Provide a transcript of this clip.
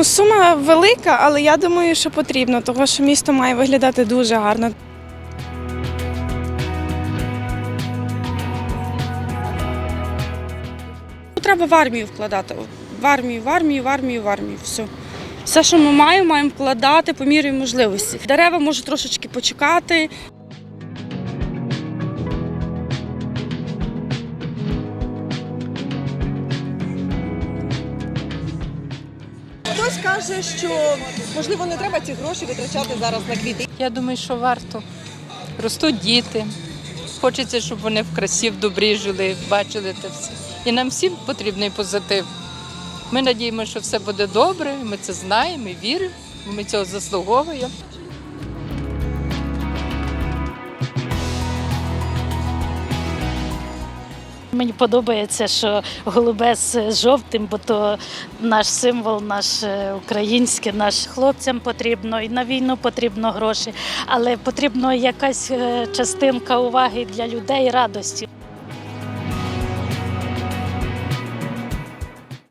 Ну, Сума велика, але я думаю, що потрібно, тому що місто має виглядати дуже гарно. Ну, Треба в армію вкладати. В армію, в армію, в армію, в армію. Все. Все, що ми маємо, маємо вкладати по мірі можливості. Дерева можуть трошечки почекати. Хтось каже, що можливо не треба ці гроші витрачати зараз на квіти. Я думаю, що варто. Ростуть діти. Хочеться, щоб вони в красі, в добрі жили, бачили це все. І нам всім потрібний позитив. Ми надіємося, що все буде добре, ми це знаємо і віримо, ми цього заслуговуємо. Мені подобається, що голубе з жовтим, бо то наш символ, наш е, український, наш хлопцям потрібно і на війну потрібно гроші, але потрібно якась е, частинка уваги для людей, радості.